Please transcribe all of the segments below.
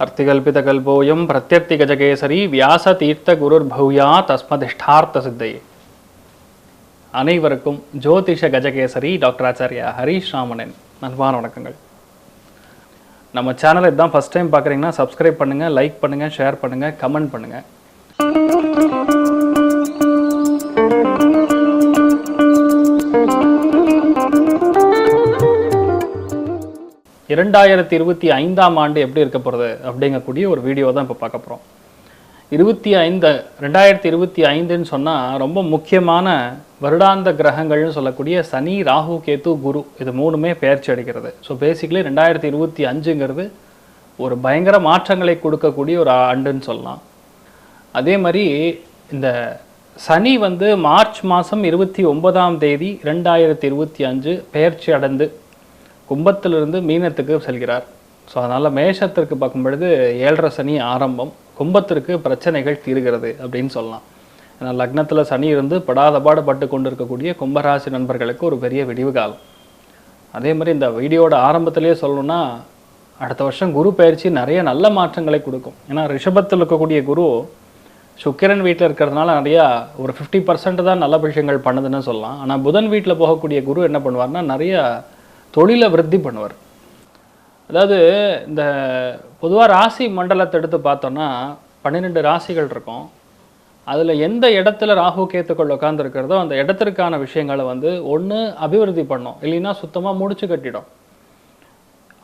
அர்த்திகல்பிதகல்போயம் பிரத்யர்த்தி கஜகேசரி வியாச தீர்த்த குருர் பௌயா தஸ்மதிஷ்டார்த்த சித்தையே அனைவருக்கும் ஜோதிஷ கஜகேசரி டாக்டர் ஆச்சாரியா ஹரீஷ் ராமனின் அன்பான வணக்கங்கள். நம்ம சேனலை தான் ஃபஸ்ட் டைம் பார்க்குறீங்கன்னா சப்ஸ்கிரைப் பண்ணுங்கள் லைக் பண்ணுங்கள் ஷேர் பண்ணுங்கள் கமெண்ட் பண்ணுங்கள் இரண்டாயிரத்தி இருபத்தி ஐந்தாம் ஆண்டு எப்படி இருக்க போகிறது அப்படிங்கக்கூடிய ஒரு வீடியோ தான் இப்போ பார்க்க போகிறோம் இருபத்தி ஐந்து ரெண்டாயிரத்தி இருபத்தி ஐந்துன்னு சொன்னால் ரொம்ப முக்கியமான வருடாந்த கிரகங்கள்னு சொல்லக்கூடிய சனி ராகு கேத்து குரு இது மூணுமே பெயர்ச்சி அடிக்கிறது ஸோ பேசிக்கலி ரெண்டாயிரத்தி இருபத்தி அஞ்சுங்கிறது ஒரு பயங்கர மாற்றங்களை கொடுக்கக்கூடிய ஒரு ஆண்டுன்னு சொல்லலாம். அதே மாதிரி இந்த சனி வந்து மார்ச் மாதம் இருபத்தி ஒன்பதாம் தேதி ரெண்டாயிரத்தி இருபத்தி அஞ்சு பெயர்ச்சி அடைந்து கும்பத்திலிருந்து மீனத்துக்கு செல்கிறார். ஸோ அதனால் மேஷத்திற்கு பார்க்கும் பொழுது ஏழரை சனி ஆரம்பம். கும்பத்திற்கு பிரச்சனைகள் தீர்கிறது அப்படின்னு சொல்லலாம். ஏன்னா லக்னத்தில் சனி இருந்து படாத பாடுபட்டு கொண்டு இருக்கக்கூடிய கும்பராசி நண்பர்களுக்கு ஒரு பெரிய விடிவு காலம். அதே மாதிரி இந்த வீடியோட ஆரம்பத்திலேயே சொல்லணும்னா அடுத்த வருஷம் குரு பயிற்சி நிறைய நல்ல மாற்றங்களை கொடுக்கும். ஏன்னா ரிஷபத்தில் இருக்கக்கூடிய குரு சுக்கிரன் வீட்டில் இருக்கிறதுனால நிறையா ஒரு ஃபிஃப்டி பர்சன்ட் தான் நல்ல விஷயங்கள் பண்ணுதுன்னு சொல்லலாம். ஆனால் புதன் வீட்டில் போகக்கூடிய குரு என்ன பண்ணுவார்னா நிறைய தொழிலை விருத்தி பண்ணுவார். அதாவது இந்த பொதுவாக ராசி மண்டலத்தை எடுத்து பார்த்தோன்னா பன்னிரெண்டு ராசிகள் இருக்கும். அதில் எந்த இடத்துல ராகு கேத்துக்கள் உட்காந்துருக்கிறதோ அந்த இடத்திற்கான விஷயங்களை வந்து ஒன்று அபிவிருத்தி பண்ணும். இல்லைன்னா சுத்தமாக முடிச்சு கட்டிடும்.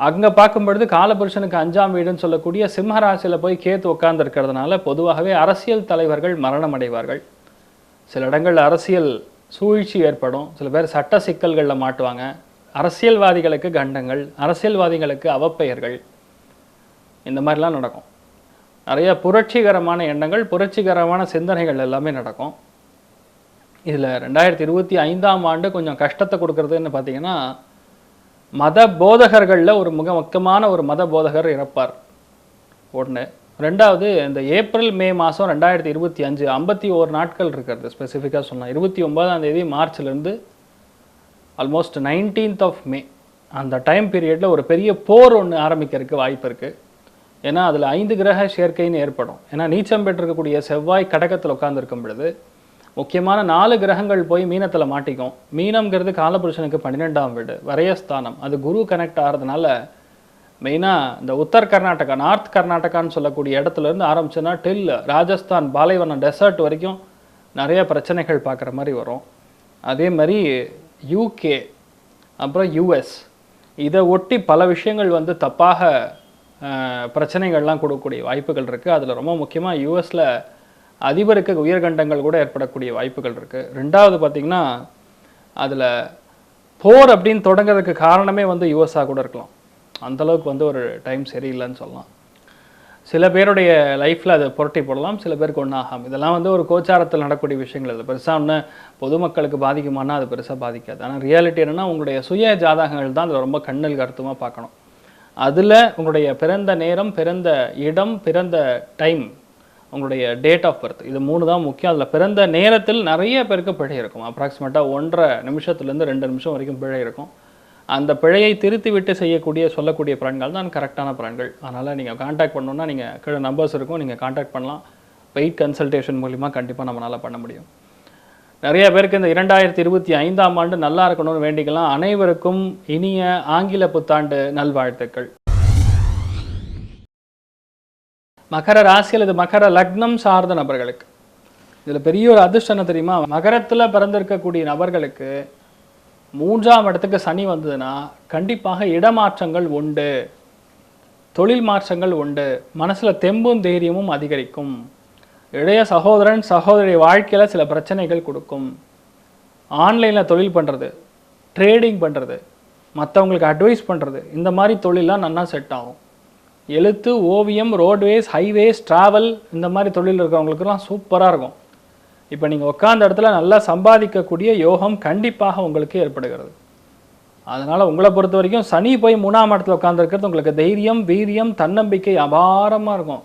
அங்கே பார்க்கும்பொழுது காலபுருஷனுக்கு அஞ்சாம் வீடுன்னு சொல்லக்கூடிய சிம்ம ராசியில் போய் கேத்து உட்காந்துருக்கிறதுனால பொதுவாகவே அரசியல் தலைவர்கள் மரணம் அடைவார்கள். சில இடங்களில் அரசியல் சூழ்ச்சி ஏற்படும். சில பேர் சட்ட சிக்கல்களில் மாட்டுவாங்க. அரசியல்வாதிகளுக்கு கண்டங்கள் அரசியல்வாதிகளுக்கு அவப்பெயர்கள். இந்த மாதிரிலாம் நடக்கும். நிறைய புரட்சிகரமான எண்ணங்கள் புரட்சிகரமான சிந்தனைகள் எல்லாமே நடக்கும். இதில் ரெண்டாயிரத்தி இருபத்தி ஐந்தாம் ஆண்டு கொஞ்சம் கஷ்டத்தை கொடுக்கறதுன்னு பார்த்தீங்கன்னா மத போதகர்களில் ஒரு மிக முக்கியமான ஒரு மத போதகர் இறப்பார். ஒன்று ரெண்டாவது இந்த ஏப்ரல் மே மாதம் ரெண்டாயிரத்தி இருபத்தி அஞ்சு ஐம்பத்தி ஓரு நாட்கள் இருக்கிறது ஸ்பெசிஃபிக்காக சொன்னால். இருபத்தி ஒன்பதாம் தேதி மார்ச்லேருந்து ஆல்மோஸ்ட் நைன்டீன்த் ஆஃப் மே அந்த டைம் பீரியடில் ஒரு பெரிய போர் ஒன்று ஆரம்பிக்கிறதுக்கு வாய்ப்பு இருக்குது ஏன்னா அதில் ஐந்து கிரக சேர்க்கைன்னு ஏற்படும். ஏன்னா நீச்சம் பெற்றிருக்கக்கூடிய செவ்வாய் கடகத்தில் உட்காந்துருக்கும் பொழுது முக்கியமான நாலு கிரகங்கள் போய் மீனத்தில் மாட்டிக்கும். மீனம்ங்கிறது காலபுருஷனுக்கு பன்னிரெண்டாம் வீடு வரையஸ்தானம். அது குரு கனெக்ட் ஆகிறதுனால மெயினாக இந்த உத்தர் கர்நாடகா நார்த் கர்நாடகான்னு சொல்லக்கூடிய இடத்துல இருந்து ஆரம்பிச்சோன்னா டில் ராஜஸ்தான் பாலைவனம் டெசர்ட் வரைக்கும் நிறைய பிரச்சனைகள் பார்க்குற மாதிரி வரும். அதே மாதிரி யூகே அப்புறம் யூஎஸ் இதை ஒட்டி பல விஷயங்கள் வந்து தப்பாக பிரச்சனைகள்லாம் கொடுக்கக்கூடிய வாய்ப்புகள் இருக்குது அதில் ரொம்ப முக்கியமாக யூஎஸில் அதிபருக்கு உயர்கண்டங்கள் கூட ஏற்படக்கூடிய வாய்ப்புகள் இருக்குது ரெண்டாவது பார்த்திங்கன்னா அதில் போர் அப்படின்னு தொடங்குறதுக்கு காரணமே வந்து யூஎஸ்ஆ கூட இருக்கலாம். அந்த அளவுக்கு வந்து ஒரு டைம் சரியில்லைன்னு சொல்லலாம். சில பேருடைய லைஃப்பில் அதை புரட்டி போடலாம் சில பேருக்கு ஒன்றும் இதெல்லாம் வந்து ஒரு கோச்சாரத்தில் நடக்கக்கூடிய விஷயங்கள். அது பெருசாக ஒன்று பொதுமக்களுக்கு பாதிக்குமானா அது பெருசாக பாதிக்காது. ஆனால் ரியாலிட்டி என்னன்னா உங்களுடைய சுய ஜாதகங்கள் தான் அதில் ரொம்ப கண்ணல் கருத்துமாக பார்க்கணும். அதில் உங்களுடைய பிறந்த நேரம் பிறந்த இடம் பிறந்த டைம் உங்களுடைய டேட் ஆஃப் பர்த் இது மூணு தான் முக்கியம். அதில் பிறந்த நேரத்தில் நிறைய பேருக்கு பிழை இருக்கும். அப்ராக்சிமேட்டாக ஒன்றரை நிமிஷத்துலேருந்து ரெண்டு நிமிஷம் வரைக்கும் பிழை இருக்கும். அந்த பிழையை திருத்தி விட்டு செய்யக்கூடிய சொல்லக்கூடிய பிரான்கள் தான் கரெக்டான பிரான்கள் அதனால் நீங்கள் காண்டாக்ட் பண்ணணுன்னா நீங்கள் கீழே நம்பர்ஸ் இருக்கும் நீங்கள் காண்டாக்ட் பண்ணலாம். வெயிட் கன்சல்டேஷன் மூலிமா கண்டிப்பாக நம்மளால் பண்ண முடியும். நிறைய பேருக்கு இந்த இரண்டாயிரத்தி இருபத்தி ஐந்தாம் ஆண்டு நல்லா இருக்கணும்னு வேண்டிக்கலாம். அனைவருக்கும் இனிய ஆங்கில புத்தாண்டு நல்வாழ்த்துக்கள். மகர ராசியில் இது மகர லக்னம் சார்ந்த நபர்களுக்கு இதில் பெரிய ஒரு அதிர்ஷ்டம் தெரியுமா? மகரத்தில் பிறந்திருக்கக்கூடிய நபர்களுக்கு மூன்றாம் இடத்துக்கு சனி வந்ததுன்னா கண்டிப்பாக இடமாற்றங்கள் உண்டு. தொழில் மாற்றங்கள் உண்டு. மனசில் தெம்பும் தைரியமும் அதிகரிக்கும். இளைய சகோதரன் சகோதரி வாழ்க்கையில் சில பிரச்சனைகள் கொடுக்கும். ஆன்லைனில் தொழில் பண்ணுறது ட்ரேடிங் பண்ணுறது மற்றவங்களுக்கு அட்வைஸ் பண்ணுறது இந்த மாதிரி தொழிலெலாம் நல்லா செட் ஆகும். எழுத்து ஓவியம் ரோட்வேஸ் ஹைவேஸ் ட்ராவல் இந்த மாதிரி தொழில் இருக்கிறவங்களுக்குலாம் சூப்பராக இருக்கும். இப்போ நீங்கள் உட்காந்த இடத்துல நல்லா சம்பாதிக்கக்கூடிய யோகம் கண்டிப்பாக உங்களுக்கு ஏற்படுகிறது. அதனால் உங்களை பொறுத்த வரைக்கும் சனி போய் மூணாம் இடத்துல உட்காந்துருக்கிறது உங்களுக்கு தைரியம் வீரியம் தன்னம்பிக்கை அபாரமாக இருக்கும்.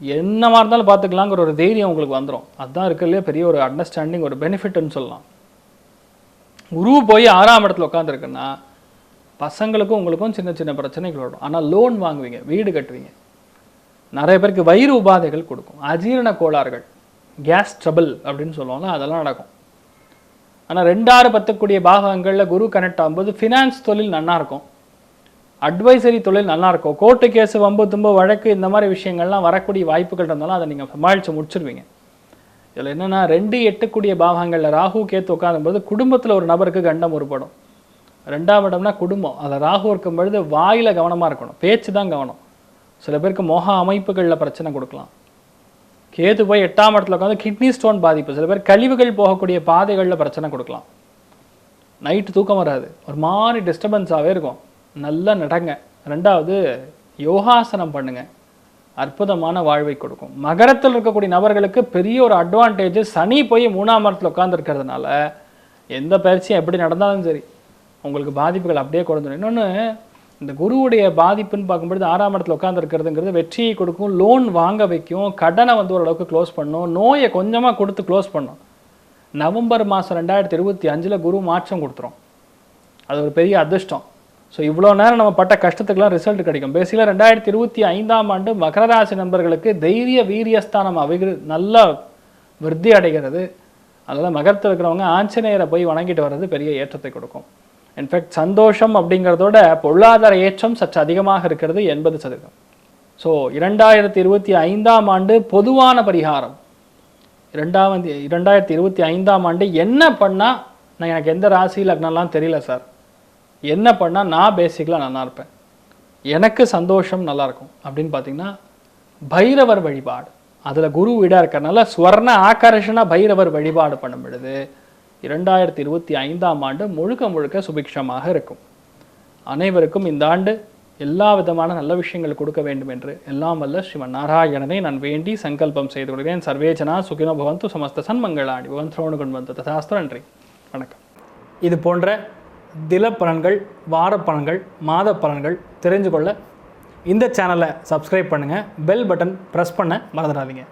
என்னவா இருந்தாலும் பார்த்துக்கலாங்கிற ஒரு தைரியம் உங்களுக்கு வந்துடும் அதுதான் இருக்கிறதுலே பெரிய ஒரு அண்டர்ஸ்டாண்டிங் ஒரு பெனிஃபிட்னு சொல்லலாம். குரு போய் ஆறாம் இடத்துல உட்காந்துருக்குன்னா பசங்களுக்கும் உங்களுக்கும் சின்ன சின்ன பிரச்சனைகள் வரும். ஆனால் லோன் வாங்குவீங்க வீடு கட்டுவீங்க. நிறைய பேருக்கு வயிறு உபாதைகள் கொடுக்கும். அஜீரண கோளாறுகள். கேஸ் ட்ரபிள் அப்படின்னு சொல்லுவாங்களா அதெல்லாம் நடக்கும். ஆனால் ரெண்டாறு பத்துக்கூடிய பாகங்களில் குரு கனெக்ட் ஆகும்போது ஃபினான்ஸ் தொழில் நல்லாயிருக்கும் அட்வைசரி தொழில் நல்லாயிருக்கும் கோர்ட்டு கேஸ் வம்பு தும்பு வழக்கு இந்த மாதிரி விஷயங்கள்லாம் வரக்கூடிய வாய்ப்புகள் இருந்தாலும் அதை நீங்கள் சமாளித்து முடிச்சிருவீங்க. இதில் என்னென்னா ரெண்டு எட்டுக்கூடிய பாகங்களில் ராகு கேத்து உட்காரும்போது குடும்பத்தில் ஒரு நபருக்கு கண்டம் உருப்படும். ரெண்டாம் இடம்னா குடும்பம். அதில் ராகு இருக்கும் பொழுது வாயில் கவனமாக இருக்கணும். பேச்சு தான் கவனம். சில பேருக்கு மோக அமைப்புகளில் பிரச்சனை கொடுக்கலாம். கேது போய் எட்டாம் இடத்துல உட்காந்து கிட்னி ஸ்டோன் பாதிப்பு. சில பேர் கழிவுகள் போகக்கூடிய பாதைகளில் பிரச்சனை கொடுக்கலாம். நைட்டு தூக்கம் வராது. ஒரு மாதிரி டிஸ்டர்பன்ஸாகவே இருக்கும். நல்லா நடங்க. ரெண்டாவது யோகாசனம் பண்ணுங்க. அற்புதமான வாழ்வை கொடுக்கும். மகரத்தில் இருக்கக்கூடிய நபர்களுக்கு பெரிய ஒரு அட்வான்டேஜ் சனி போய் மூணாம் மரத்தில் உட்காந்துருக்கிறதுனால எந்த பயிற்சியும் எப்படி நடந்தாலும் சரி உங்களுக்கு பாதிப்புகள் அப்படியே கொடுத்துடும் இன்னொன்று இந்த குருவுடைய பாதிப்புன்னு பார்க்கும்பொழுது ஆறாம் இடத்துல உட்காந்துருக்கிறதுங்கிறது வெற்றியை கொடுக்கும் லோன் வாங்க வைக்கும் கடனை வந்து ஓரளவுக்கு க்ளோஸ் பண்ணும் நோயை கொஞ்சமாக கொடுத்து க்ளோஸ் பண்ணும். நவம்பர் மாதம் ரெண்டாயிரத்தி இருபத்தி அஞ்சில் குரு மாற்றம் கொடுத்துரும். அது ஒரு பெரிய அதிர்ஷ்டம். ஸோ இவ்வளோ நேரம் நம்ம பட்ட கஷ்டத்துக்கெல்லாம் ரிசல்ட் கிடைக்கும். பேசிக்கலாக ரெண்டாயிரத்தி இருபத்தி ஐந்தாம் ஆண்டு மகர ராசி நண்பர்களுக்கு தைரிய வீரியஸ்தானம் அவைகள் நல்லா விருத்தி அடைகிறது. அதனால் மகரத்தில் இருக்கிறவங்க ஆஞ்சநேயரை போய் வணங்கிட்டு வர்றது பெரிய ஏற்றத்தை கொடுக்கும். இன்ஃபேக்ட் சந்தோஷம் அப்படிங்கிறதோட பொருளாதார ஏற்றம் சற்று அதிகமாக இருக்கிறது எண்பது சதவீதம். ஸோ இரண்டாயிரத்தி இருபத்தி ஐந்தாம் ஆண்டு பொதுவான பரிகாரம். இரண்டாவது இரண்டாயிரத்தி இருபத்தி ஐந்தாம் ஆண்டு என்ன பண்ணால் நான் எனக்கு எந்த ராசி லக்னம்லாம் தெரியல சார். என்ன பண்ணால் நான் பேசிக்கலாக நல்லா இருப்பேன். எனக்கு சந்தோஷம் நல்லாயிருக்கும் அப்படின்னு பார்த்தீங்கன்னா பைரவர் வழிபாடு. அதில் குரு வீடாக இருக்கிறனால ஸ்வர்ண ஆகர்ஷண பைரவர் வழிபாடு பண்ணும் பொழுது இரண்டாயிரத்தி இருபத்தி ஐந்தாம் ஆண்டு முழுக்க முழுக்க சுபிக்ஷமாக இருக்கும். அனைவருக்கும் இந்த ஆண்டு எல்லா விதமான நல்ல விஷயங்கள் கொடுக்க வேண்டும் என்று எல்லாம் வல்ல ஸ்ரீமன் நாராயணனை நான் வேண்டி சங்கல்பம் செய்து கொள்கிறேன். சர்வேஜனா சுகினோ பவந்து சமஸ்த சன்மங்களாணி பவன் திரோணு கொண்டு வந்து ததாஸ்து நன்றி. வணக்கம். இது போன்ற தில பலன்கள் வார பலன்கள் மாத பலன்கள் தெரிஞ்சு கொள்ள இந்த சேனலை சப்ஸ்கிரைப் பண்ணுங்கள் பெல் பட்டன் ப்ரெஸ் பண்ண மறந்துடாதீங்க.